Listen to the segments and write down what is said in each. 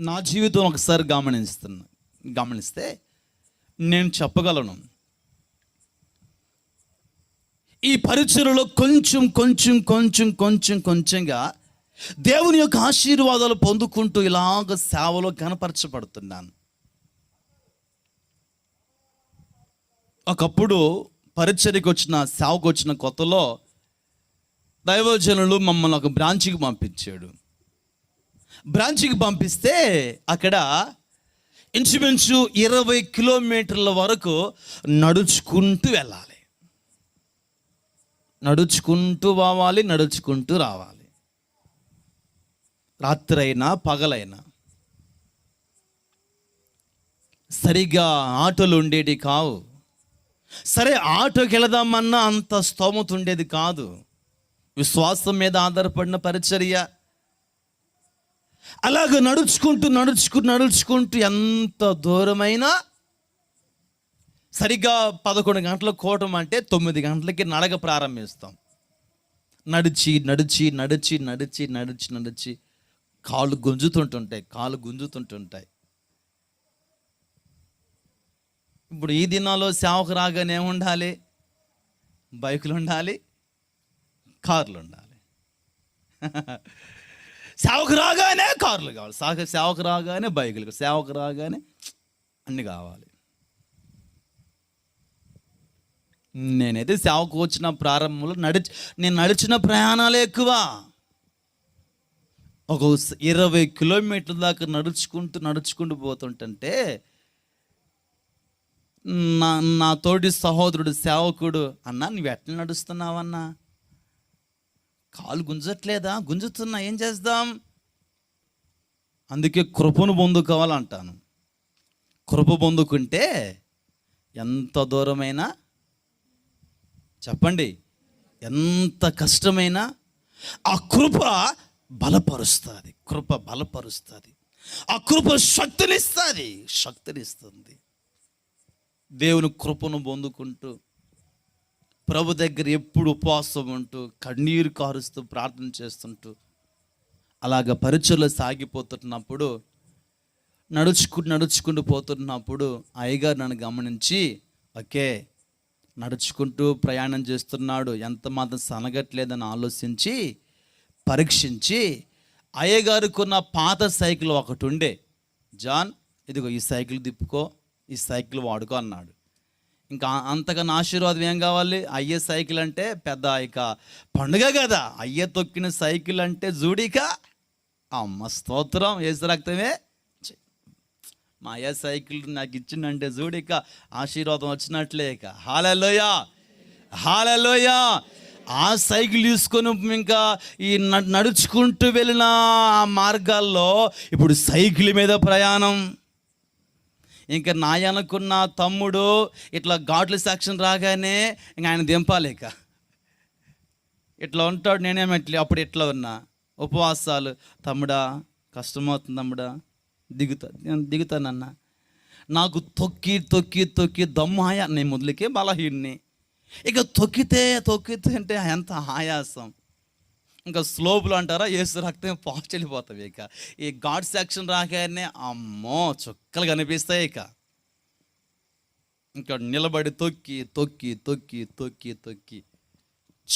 నా జీవితం ఒకసారి గమనిస్తున్నా గమనిస్తే నేను చెప్పగలను. ఈ పరిచయలో కొంచెం కొంచెం కొంచెం కొంచెం కొంచెంగా దేవుని యొక్క ఆశీర్వాదాలు పొందుకుంటూ ఇలాగ సేవలో కనపరచబడుతున్నాను ఒకప్పుడు పరిచర్యకు వచ్చిన సేవకు వచ్చిన కొత్తలో దైవజనులు మమ్మల్ని ఒక బ్రాంచ్కి పంపించాడు. బ్రాంచ్కి పంపిస్తే అక్కడ ఇంచుమించు ఇరవై కిలోమీటర్ల వరకు నడుచుకుంటూ వెళ్ళాలి. నడుచుకుంటూ పోవాలి నడుచుకుంటూ రావాలి. రాత్రైనా పగలైనా. సరిగా ఆటోలు ఉండేటి కావు. సరే ఆటోకి వెళదామన్నా అంత స్తోమత ఉండేది కాదు. విశ్వాసం మీద ఆధారపడిన పరిచర్య. అలాగ నడుచుకుంటూ నడుచుకుంటూ నడుచుకుంటూ ఎంత దూరమైనా సరిగ్గా పదకొండు గంటలకు కోవటం అంటే తొమ్మిది గంటలకి నడక ప్రారంభిస్తాం. నడిచి నడిచి నడిచి నడిచి నడిచి నడిచి కాళ్ళు గుంజుతుంటుంటాయి కాళ్ళు గుంజుతుంటుంటాయి. ఇప్పుడు ఈ దినాల్లో సేవకు రాగానే ఉండాలి? బైకులు ఉండాలి? కార్లు ఉండాలి. సేవకు రాగానే కార్లు కావాలి. సాగ సేవకు రాగానే బైకులు సేవకు రాగానే అన్ని కావాలి. నేనైతే సేవకు వచ్చిన ప్రారంభంలో నడిచి నేను నడిచిన ప్రయాణాలే ఎక్కువ. ఒక ఇరవై కిలోమీటర్ల దాకా నడుచుకుంటూ నడుచుకుంటూ పోతుంటే నా నా తోటి సహోదరుడు సేవకుడు అన్నా నువ్వు ఎట్లా నడుస్తున్నావన్నా? కాలు గుంజట్లేదా? గుంజుతున్నా ఏం చేద్దాం? అందుకే కృపను పొందుకోవాలంటాను కృప పొందుకుంటే ఎంత దూరమైనా చెప్పండి ఎంత కష్టమైనా ఆ కృప బలపరుస్తుంది. కృప బలపరుస్తుంది. ఆ కృప శక్తినిస్తుంది. శక్తినిస్తుంది. దేవుని కృపను పొందుకుంటూ ప్రభు దగ్గర ఎప్పుడు ఉపవాసం ఉంటూ కన్నీరు కారుస్తూ ప్రార్థన చేస్తుంటూ అలాగ పరీక్షలో సాగిపోతున్నప్పుడు నడుచుకుంటూ నడుచుకుంటూ పోతున్నప్పుడు అయ్యగారు నన్ను గమనించి ఓకే నడుచుకుంటూ ప్రయాణం చేస్తున్నాడు ఎంత మాత్రం సనగట్లేదని ఆలోచించి పరీక్షించి అయ్యగారుకున్న పాత సైకిల్ ఒకటి ఉండే. జాన్ ఇదిగో ఈ సైకిల్ తిప్పుకో ఈ సైకిల్ వాడుకో అన్నాడు. ఇంకా అంతకన్నా ఆశీర్వాదం ఏం కావాలి? అయ్యే సైకిల్ అంటే పెద్ద ఇక పండుగ కదా. అయ్యే తొక్కిన సైకిల్ అంటే జూడిక? అమ్మ స్తోత్రం. ఏసు రక్తమే? మా అయ్య సైకిల్ నాకు ఇచ్చిందంటే జూడిక. ఆశీర్వాదం వచ్చినట్లే ఇక. హాలలోయ. హాలలోయ. ఆ సైకిల్ తీసుకొని ఇంకా ఈ న- నడుచుకుంటూ వెళ్ళిన ఆ మార్గాల్లో ఇప్పుడు సైకిల్ మీద ప్రయాణం. ఇంకా నాయనకున్న తమ్ముడు ఇట్లా ఘాట్ల సాక్ష్యం రాగానే ఇంకా ఆయన దింపాలి ఇక. ఇట్లా ఉంటాడు నేనేమట్లే అప్పుడు ఇట్లా ఉన్నా. ఉపవాసాలు తమ్ముడా కష్టమవుతుంది తమ్ముడా దిగుతా నేను దిగుతానన్నా. నాకు తొక్కి తొక్కి తొక్కి దమ్మాయ నేను మొదలుకే బలహీన్ని. ఇక తొక్కితే తొక్కితే అంటే ఎంత ఆయాసం. ఇంకా స్లోపులు అంటారా? ఏసు రక్తం పాస్ వెళ్ళిపోతాం ఇక. ఈ ఘాట్ సెక్షన్ రాగానే అమ్మో చుక్కలు కనిపిస్తాయి ఇక. ఇంకా నిలబడి తొక్కి తొక్కి తొక్కి తొక్కి తొక్కి.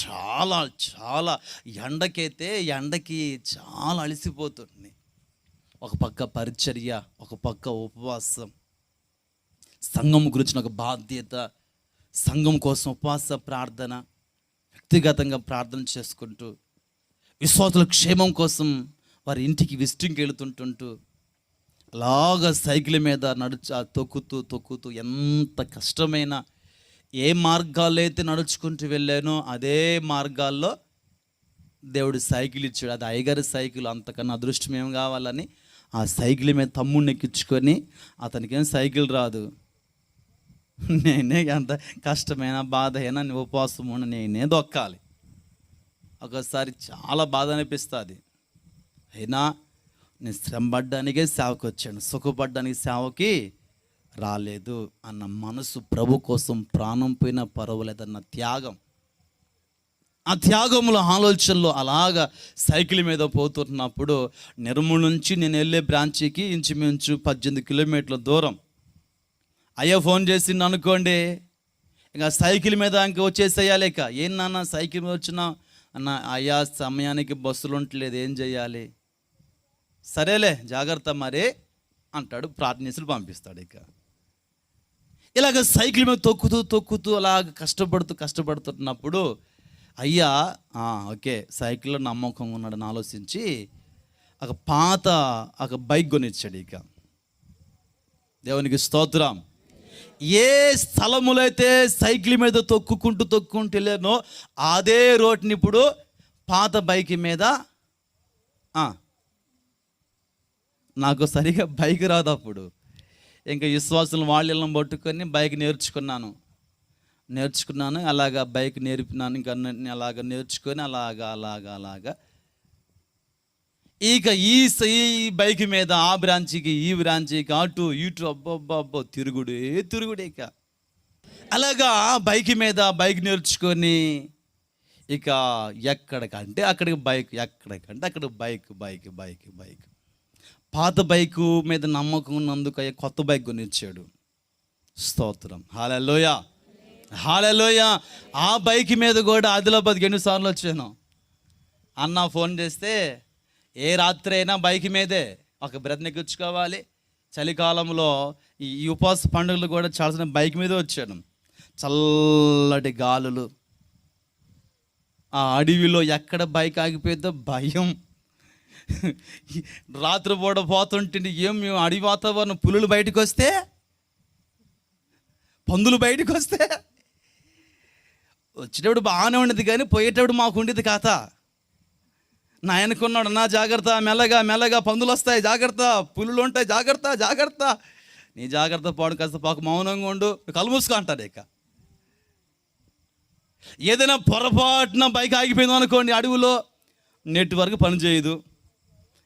చాలా చాలా ఎండకైతే ఎండకి చాలా అలసిపోతుంది. ఒక పక్క పరిచర్య ఒక పక్క ఉపవాసం. సంఘం గురించిన ఒక బాధ్యత సంఘం కోసం ఉపవాస ప్రార్థన వ్యక్తిగతంగా ప్రార్థన చేసుకుంటూ విశ్వాసుల క్షేమం కోసం వారి ఇంటికి విజిటింగ్కి వెళుతుంటుంటూ అలాగా సైకిల్ మీద నడుచు ఆ తొక్కుతూ తొక్కుతూ ఎంత కష్టమైన ఏ మార్గాల్లో అయితే నడుచుకుంటూ వెళ్ళానో అదే మార్గాల్లో దేవుడు సైకిల్ ఇచ్చాడు. అది అయ్యగారి సైకిల్ అంతకన్నా అదృష్టం ఏం కావాలని ఆ సైకిల్ మీద తమ్ముడిని ఎక్కించుకొని అతనికేం సైకిల్ రాదు. నేనే అంత కష్టమైన బాధ అయినా ఉపవాసం ఉన్న నేనే దొక్కాలి. ఒకసారి చాలా బాధ అనిపిస్తుంది. అయినా నేను శ్రమపడ్డానికే సేవకు వచ్చాను సుఖపడ్డానికి సేవకి రాలేదు అన్న మనసు ప్రభు కోసం ప్రాణం పోయిన పర్వాలేదన్న త్యాగం. ఆ త్యాగంలో ఆలోచనలో అలాగా సైకిల్ మీద పోతున్నప్పుడు నిర్మూల నుంచి నేను వెళ్ళే బ్రాంచీకి ఇంచుమించు పద్దెనిమిది కిలోమీటర్ల దూరం. అయ్యా ఫోన్ చేసిండు అనుకోండి. ఇంకా సైకిల్ మీద ఇంకా వచ్చేసేయాలేక ఏం నాన్న సైకిల్ మీద వచ్చినా అన్న అయ్యా సమయానికి బస్సులు ఉండట్లేదు ఏం చేయాలి సరేలే జాగ్రత్త మరి అంటాడు ప్రార్థనేసులు పంపిస్తాడు ఇక. ఇలాగ సైకిల్ మీద తొక్కుతూ తొక్కుతూ అలాగ కష్టపడుతూ కష్టపడుతున్నప్పుడు అయ్యా ఓకే సైకిల్లో నమ్మకం ఉన్నాడని ఆలోచించి ఒక పాత ఒక బైక్ కొనిచ్చాడు ఇక. దేవునికి స్తోత్రం. ఏ స్థలములైతే సైకిల్ మీద తొక్కుకుంటూ తొక్కుకుంటూ వెళ్ళానో అదే రోడ్ని ఇప్పుడు పాత బైక్ మీద నాకు సరిగా బైక్ రాదు అప్పుడు. ఇంకా విశ్వాసులు వాళ్ళని పట్టుకొని బైక్ నేర్చుకున్నాను. నేర్చుకున్నాను అలాగా బైక్ నేర్పినాను ఇంకా అలాగ నేర్చుకొని అలాగా అలాగా అలాగా. ఇక ఈ ఈ బైక్ మీద ఆ బ్రాంచికి ఈ బ్రాంచికి అటు ఇటు అబ్బో అబ్బో తిరుగుడే తిరుగుడే ఇక. అలాగా బైక్ మీద బైక్ నేర్చుకొని ఇక ఎక్కడికంటే అక్కడికి బైక్ ఎక్కడికంటే అక్కడ బైక్ బైక్ బైక్ బైక్. పాత బైకు మీద నమ్మకం ఉన్నందుకు కొత్త బైక్ కొనిచ్చాడు. స్తోత్రం. హాలలోయ. హాలలోయ. ఆ బైక్ మీద కూడా ఆదిలాబాద్కి ఎన్నిసార్లు వచ్చాను? అన్న ఫోన్ చేస్తే ఏ రాత్రి అయినా బైక్ మీదే ఒక బ్రత నెక్కించుకోవాలి చలికాలంలో ఈ ఈ ఉపవాస పండుగలు కూడా చాలా బైక్ మీద వచ్చాను. చల్లటి గాలులు. ఆ అడవిలో ఎక్కడ బైక్ ఆగిపోయిందో భయం. రాత్రిపూట పోతుంటే ఏం మేము అడవి వాతావరణం? పులులు బయటకు వస్తే? పందులు బయటకు వస్తే? వచ్చేటప్పుడు బాగానే ఉండేది కానీ పోయేటప్పుడు మాకు ఉండేది కాత నా ఆయనకున్నాడు నా జాగ్రత్త మెల్లగా మెల్లగా పందులు వస్తాయి జాగ్రత్త పులులు ఉంటాయి జాగ్రత్త జాగ్రత్త. నీ జాగ్రత్త పాడు కాస్త పాకు మౌనంగా ఉండు కలుమూసుకో అంటారు ఇక. ఏదైనా పొరపాటున బైక్ ఆగిపోయింది అనుకోండి అడవిలో నెట్వర్క్ పనిచేయదు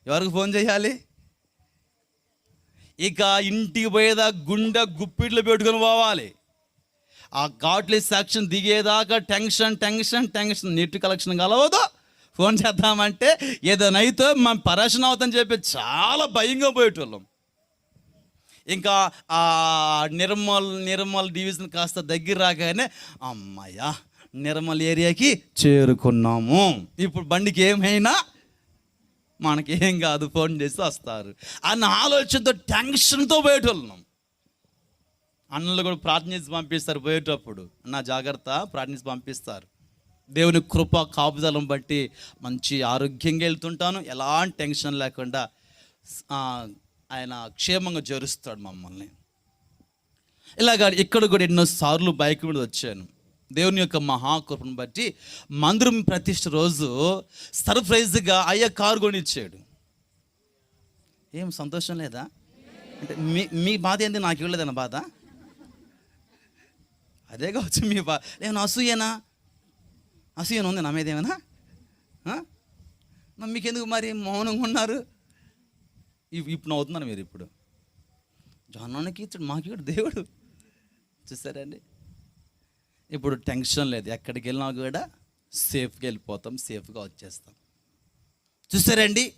ఎవరికి ఫోన్ చేయాలి? ఇక ఇంటికి పోయేదా గుండె గుప్పిట్లు పెట్టుకొని పోవాలి. ఆ గాట్లీ section దిగేదాకా tension tension tension net connection కలవదు. ఫోన్ చేద్దామంటే ఏదైనా అయితే మనం పరేషన్ అవుతామని చెప్పి చాలా భయంగా పోయేటోళ్ళం. ఇంకా ఆ నిర్మల్ నిర్మల్ డివిజన్ కాస్త దగ్గర రాగానే అమ్మయ్యా నిర్మల్ ఏరియాకి చేరుకున్నాము. ఇప్పుడు బండికి ఏమైనా? మనకేం కాదు ఫోన్ చేసి వస్తారు. అన్న ఆలోచనతో టెన్షన్తో పోయేటోళ్ళం. అన్నలు కూడా ప్రార్థన చేసి పంపిస్తారు పోయేటప్పుడు. నా జాగ్రత్త ప్రార్థించి పంపిస్తారు. దేవుని కృప కాపుదలం బట్టి మంచి ఆరోగ్యంగా వెళ్తుంటాను. ఎలాంటి టెన్షన్ లేకుండా ఆయన క్షేమంగా జరుస్తాడు మమ్మల్ని. ఇలాగ ఇక్కడ కూడా ఎన్నో సార్లు బైక్ మీద వచ్చాను. దేవుని యొక్క మహాకృపను బట్టి మందిరం ప్రతిష్ట రోజు సర్ప్రైజ్గా అయ్య కారు కొనిచ్చాడు. ఏం సంతోషం లేదా? అంటే మీ మీ బాధ ఏంది? నాకు ఇవ్వలేదన్న బాధ? అదే కావచ్చు మీ బా నేను అసూయేనా? అసూయన ఉంది నా మీద ఏమైనా? మీకెందుకు మరి మౌనంగా ఉన్నారు ఇప్పుడు నవ్వుతున్నారు మీరు ఇప్పుడు. జొన్నానికి ఇచ్చాడు మాకు ఇక్కడ దేవుడు. చూసారండి? ఇప్పుడు టెన్షన్ లేదు. ఎక్కడికి వెళ్ళినా కూడా సేఫ్గా వెళ్ళిపోతాం సేఫ్గా వచ్చేస్తాం. చూసారండి?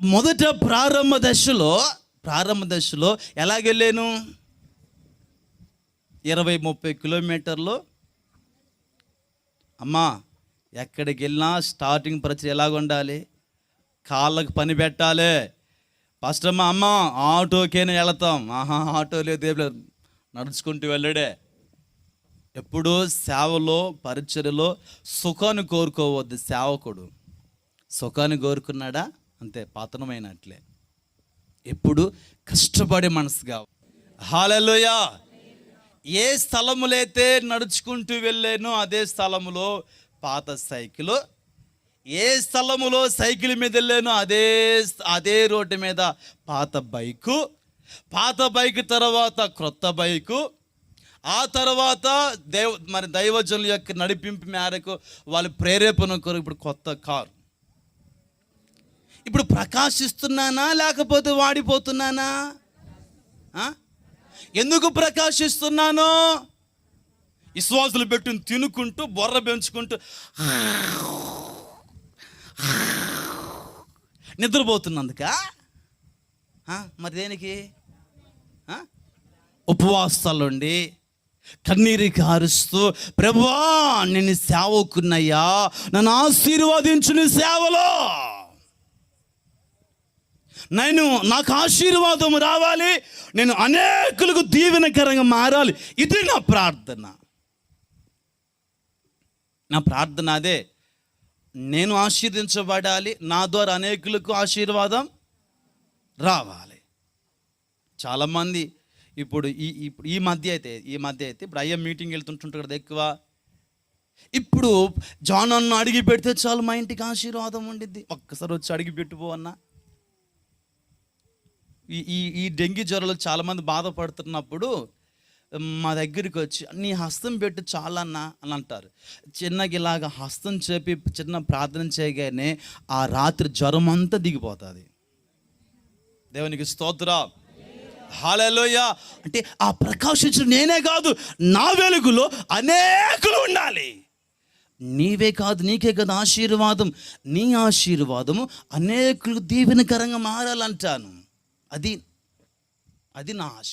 మొదట ప్రారంభ దశలో ప్రారంభ దశలో ఎలాగెళ్ళాను? ఇరవై ముప్పై కిలోమీటర్లు అమ్మా ఎక్కడికి వెళ్ళినా స్టార్టింగ్ పరిచయం ఎలాగ ఉండాలి. కాళ్ళకు పని పెట్టాలి. ఫస్ట్ అమ్మ అమ్మ ఆటోకేనే వెళతాం. ఆహా ఆటో లేదు ఏం లేదు. నడుచుకుంటూ వెళ్ళడే. ఎప్పుడూ సేవలో పరిచర్యలో సుఖాన్ని కోరుకోవద్దు సేవకుడు. సుఖాన్ని కోరుకున్నాడా? అంతే పతనమైనట్లే. ఎప్పుడు కష్టపడే మనసుగా. హాలలోయా! ఏ స్థలములైతే నడుచుకుంటూ వెళ్ళానో అదే స్థలములో పాత సైకిల్. ఏ స్థలములో సైకిల్ మీద వెళ్ళానో అదే అదే రోడ్డు మీద పాత బైకు. పాత బైక్ తర్వాత క్రొత్త బైకు. ఆ తర్వాత దేవ మరి దైవజనుల యొక్క నడిపింపు మేరకు వాళ్ళు ప్రేరేపణ కొరకు ఇప్పుడు కొత్త కారు. ఇప్పుడు ప్రకాశిస్తున్నానా లేకపోతే వాడిపోతున్నానా? ఎందుకు ప్రకాశిస్తున్నాను? విశ్వాసులు పెట్టుని తినుకుంటూ బొర్ర పెంచుకుంటూ నిద్రపోతున్నందుక? మరి దేనికి? ఉపవాసాలుండి కన్నీరు కారుస్తూ ప్రభువా నేను సేవకున్నయ్యా నన్ను ఆశీర్వదించు నీ సేవలో. నేను నాకు ఆశీర్వాదం రావాలి. నేను అనేకులకు దీవెనకరంగా మారాలి. ఇది నా ప్రార్థన. నా ప్రార్థన అదే. నేను ఆశీర్దించబడాలి నా ద్వారా అనేకులకు ఆశీర్వాదం రావాలి. చాలామంది ఇప్పుడు ఈ ఇప్పుడు ఈ మధ్య అయితే ఈ మధ్య అయితే ఇప్పుడు అయ్యే మీటింగ్ వెళ్తుంటుంటారు కదా ఎక్కువ. ఇప్పుడు జాన్ అన్న అడిగి పెడితే చాలు మా ఇంటికి ఆశీర్వాదం ఉండిద్ది. ఒక్కసారి వచ్చి అడిగి పెట్టుపో అన్నా. ఈ ఈ డెంగ్యూ జ్వరాలు చాలామంది బాధపడుతున్నప్పుడు మా దగ్గరికి వచ్చి నీ హస్తం పెట్టు చాలన్నా అని అంటారు. చిన్నగా ఇలాగ హస్తం చెప్పి చిన్న ప్రార్థన చేయగానే ఆ రాత్రి జ్వరం అంతా దిగిపోతుంది. దేవునికి స్తోత్ర. హాలలోయ అంటే ఆ ప్రకాశించిన నేనే కాదు నా వెలుగులో అనేకులు ఉండాలి. నీవే కాదు నీకే కదా ఆశీర్వాదం. నీ ఆశీర్వాదము అనేకులకు దీవెనకరంగా మారాలంటాను. అది అది నా ఆశ.